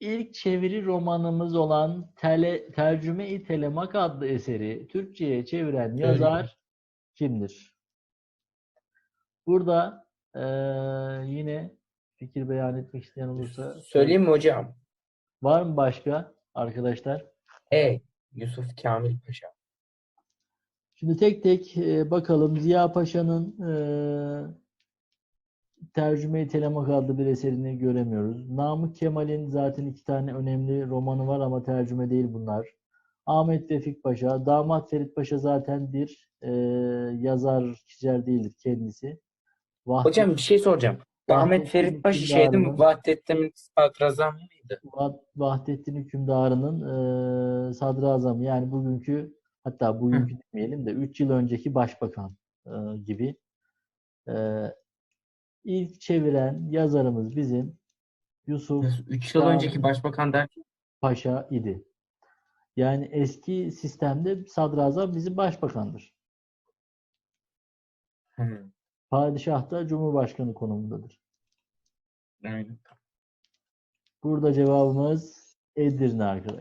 İlk çeviri romanımız olan Tele, Tercüme-i Telemak adlı eseri Türkçe'ye çeviren yazar kimdir? Burada eee, yine fikir beyan etmek isteyen olursa Söyleyeyim mi hocam? var mı başka arkadaşlar? E. Yusuf Kamil Paşa. Şimdi tek tek e, bakalım Ziya Paşa'nın e, Tercüme-i Telemak adlı bir eserini göremiyoruz. Namık Kemal'in zaten iki tane önemli romanı var ama tercüme değil bunlar. Ahmet Vefik Paşa, Damat Ferit Paşa zaten bir e, yazar, çizer değildir kendisi. Vahdet- Hocam bir şey soracağım. Ahmet Ferit Paşa şeydi mi? Vahdettin Sadrazam mıydı? Vah- Vahdettin hükümdarının e, sadrazamı yani bugünkü hatta bugünkü demeyelim de 3 yıl önceki başbakan e, gibi. E, ilk çeviren yazarımız bizim Yusuf 3 yıl Tamam. önceki başbakan derken Paşa idi. Yani eski sistemde sadrazam bizim başbakandır. Hı, Padişah da cumhurbaşkanı konumundadır. aynen. Burada cevabımız Edirne arkadaşlar.